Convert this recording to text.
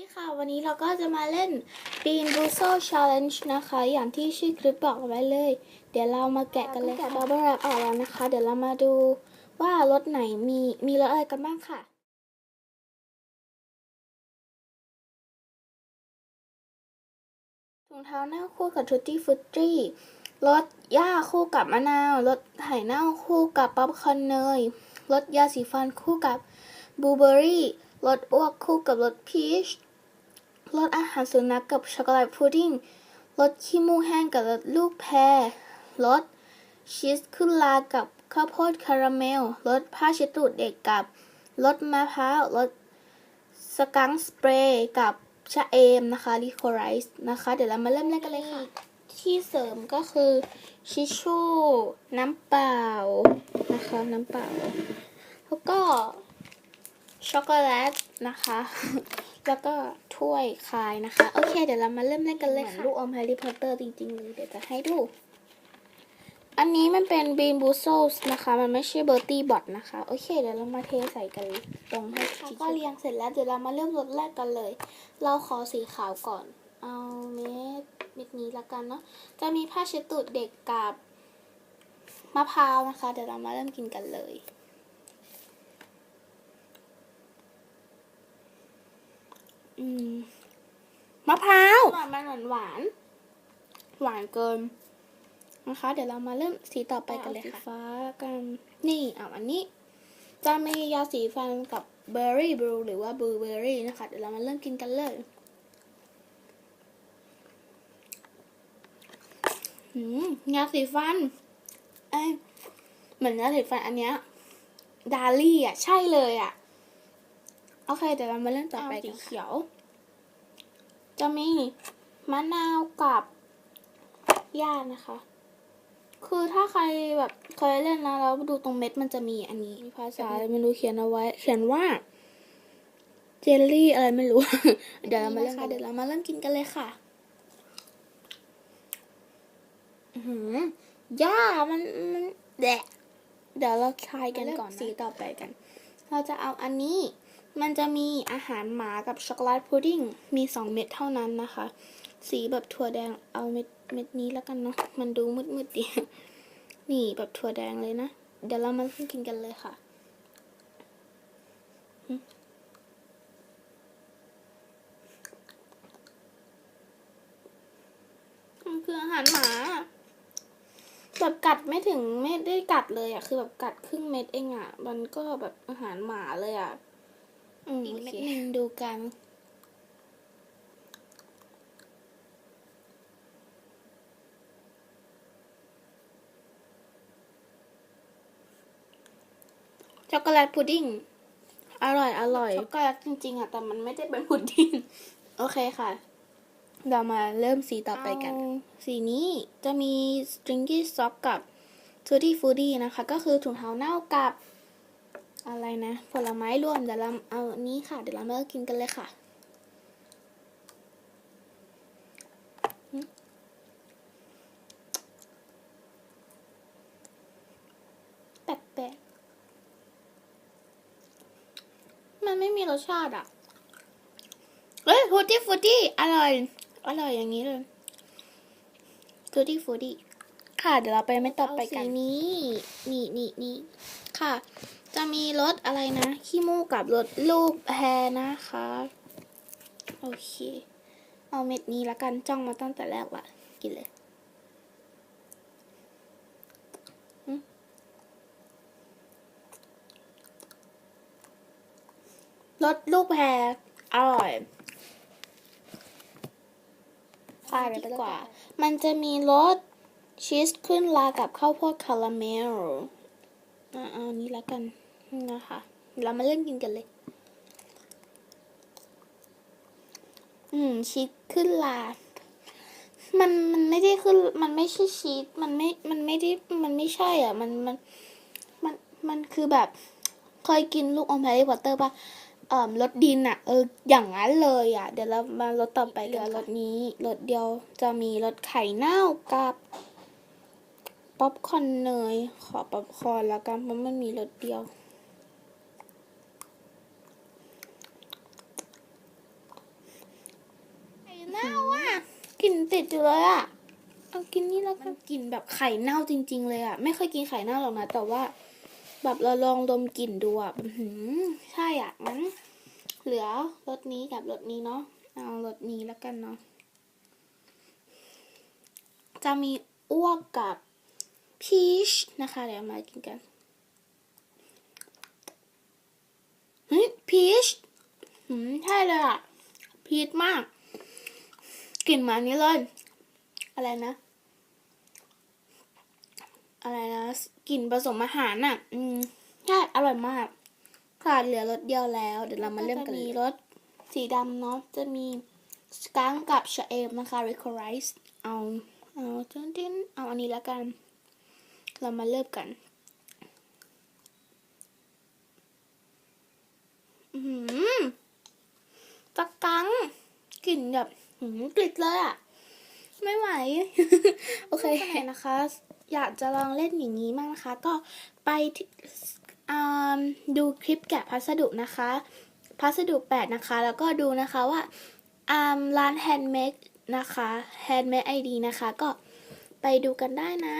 ดีค่ะ วันนี้เราก็จะมาเล่น Bean Boozle Challenge นะคะ อย่างที่ชื่อคลิปบอกเอาไว้เลย เดี๋ยวเรามาแกะกันเลยค่ะบับเบิ้ลแรปออกแล้วนะคะ เดี๋ยวเรามาดูว่ารถไหนมีมีรถอะไรกันบ้างค่ะถุงเท้าหน้าคู่กับ Tutti Frutti รสหญ้าคู่กับมะนาวรสไหเน่าคู่กับป๊อปคอร์นเนยรสยาสีฟันคู่กับบลูเบอร์รี่รสอ้วกคู่กับรสพีช รสอาหารสุนัขกกับช็อกโกแลตพุดดิ้งรสขี้มูกแห้งกับรสลูกแพรรสชีสขึ้นลากับข้าวโพดคาราเมลรสผ้าเช็ดตูดเด็กกับรสมะพร้าวรสสกังสเปรย์กับชะเอมนะคะลิโคไรส์นะคะ เดี๋ยวเรามาเริ่มเล่นกันเลยค่ะ ที่เสริมก็คือชิชชู่น้ำเปล่านะคะน้ำเปล่า แล้วก็ช็อกโกแลตนะคะ แล้วก็ถ้วยคายนะคะ โอเค เดี๋ยวเรามาเริ่มเล่นกันเลยค่ะลูกอมแฮร์รี่พอตเตอร์จริงๆเลยเดี๋ยวจะให้ดู อันนี้มันเป็นบีนบูโซสนะคะ มันไม่ใช่เบอร์ตี้บอทนะคะ โอเค เดี๋ยวเรามาเทใส่กันตรงให้ก็เรียงเสร็จแล้วเดี๋ยวเรามาเริ่มรสแรกกันเลย เราขอสีขาวก่อน เอาเม็ดเม็ดนี้ละกันเนาะ จะมีผ้าเช็ดตูดเด็กกับมะพร้าวนะคะ เดี๋ยวเรามาเริ่มกินกันเลย อืมมะพร้าวมันหวานหวาน หวานเกินนะคะ เดี๋ยวเรามาเริ่มสีต่อไปกันเลยค่ะฟ้ากันนี่เอาอันนี้ จะมียาสีฟันกับเบอร์รี่บลูหรือว่าบลูเบอร์รี่นะคะ เดี๋ยวเรามาเริ่มกินกันเลยหืมยาสีฟันเอ้ยเหมือนยาสีฟันอันเนี้ยดาลี่อะ ใช่เลยอะ โอเค เดี๋ยวเรามาเริ่มต่อไปกันเขียว จะมีมะนาวกับย่านะคะ คือถ้าใครแบบเคยเล่นนะแล้วดูตรงเม็ดมันจะมีอันนี้มีภาษาอะไรไม่รู้เขียนเอาไว้ เขียนว่า เจลลี่อะไรไม่รู้ เดี๋ยวเรามาเริ่มกันเดี๋ยวเรามาเริ่มกินกันเลยค่ะอือหือย่ามันมันแดะเดี๋ยวเราทายกันก่อนสีต่อไปกัน เราจะเอาอันนี้ มันจะมีอาหารหมากับช็อกโกแลตพุดดิ้งมีสองเม็ดเท่านั้นนะคะ สีแบบถั่วแดงเอาเม็ดเม็ดนี้แล้วกันเนาะมันดูมืดมืดๆดีนี่แบบถั่วแดงเลยนะ เดี๋ยวเรามากินกันเลยค่ะอืมมันคืออาหารหมาแบบกัดไม่ถึงไม่ได้กัดเลยอะคือแบบกัดครึ่งเม็ดเองอะมันก็แบบอาหารหมาเลยอะ อืมอีกเม็ดหนึ่งดูกันช็อกโกแลตพุดดิ้ง อร่อย อร่อยช็อกโกแลตจริงๆอะแต่มันไม่ได้เป็นพุดดิ้ง โอเคค่ะ เรามาเริ่มสีต่อไปกัน สีนี้จะมี stringy sock กับ tutti frutti นะคะ ก็คือถุงเท้าเน่ากับ อะไรนะ ผลไม้รวมเดี๋ยวเราเอานี้ค่ะ เดี๋ยวเรามากินกันเลยค่ะแปลกๆมันไม่มีรสชาติอะเฮ้ยฟูตี้ฟูตี้อร่อย อร่อยอย่างนี้เลยฟูตี้ฟูตี้ค่ะ เดี๋ยวเราไปไม่ต่อไปกันนี้ นี่นี่นี่ค่ะ จะมีรสอะไรนะ ขี้มูกกับรสลูกแพรนะคะ โอเค เอาเม็ดนี้ละกันจ้องมาตั้งแต่แรกละกินเลยรสลูกแพรอร่อยพาไปดีกว่า มันจะมีรสชีสขึ้นลากับข้าวโพดคาราเมล อ่าเอาอันนี้แล้วกันนะคะเรามาเล่นกินกันเลย อืมชีสขึ้นลามันมันไม่ได้ขึ้น มันไม่ใช่ชีสมันไม่ มันไม่ได้ มันไม่ใช่อะ มันมัน มัน มันคือแบบ เคยกินลูกอมแฮร์รี่พอตเตอร์ป่ะเอ่อรถดินอะ เออ อย่างนั้นเลยอะ เดี๋ยวเรามารถต่อไปกันรถนี้รถเดียวจะมีรถไข่เน่ากับ ป๊อปคอร์นเนย ขอป๊อปคอร์นแล้วกันเพราะมันมีรถเดียวติดอยู่เลยอะเอากินนี่แล้วกันกลิ่นแบบไข่เน่าจริง ๆ เลยอะไม่เคยกินไข่เน่าหรอกนะ แต่ว่า แบบเราลองดมกลิ่นดูอะอื้อหือใช่อะงั้นเหลือรสนี้กับรสนี้เนาะ เอารสนี้แล้วกันเนาะ จะมีอ้วกกับ พีชนะคะ เดี๋ยวมากินกันฮ้ยพีชหืมใช่เลยอะ พีชมาก กลิ่นมาอันนี้เลย อะไรนะ อะไรนะ กลิ่นผสมอาหารอะ อืมใช่ อร่อยมากขาดเหลือรสเดียวแล้ว เดี๋ยวเรามาเริ่มกันเลยรสสีดำเนาะ จะมีสกังกับชะเอมนะคะ r e c o r i z e เอา เอาจนดินเอาอันนี้แล้วกัน เรามาเริ่มกัน อือหือสกังกลิ่นแบบหืมกลิ่นเลยอะ ไม่ไหว โอเคนะคะ อยากจะลองเล่นอย่างนี้มากนะคะ ก็ไปที่อ่าดูคลิปแกะพัสดุนะคะ พัสดุแปดนะคะ แล้วก็ดูนะคะว่าอ่าร้านแฮนด์เมดนะคะแฮนด์เมดไอดีนะคะ ก็ไปดูกันได้นะ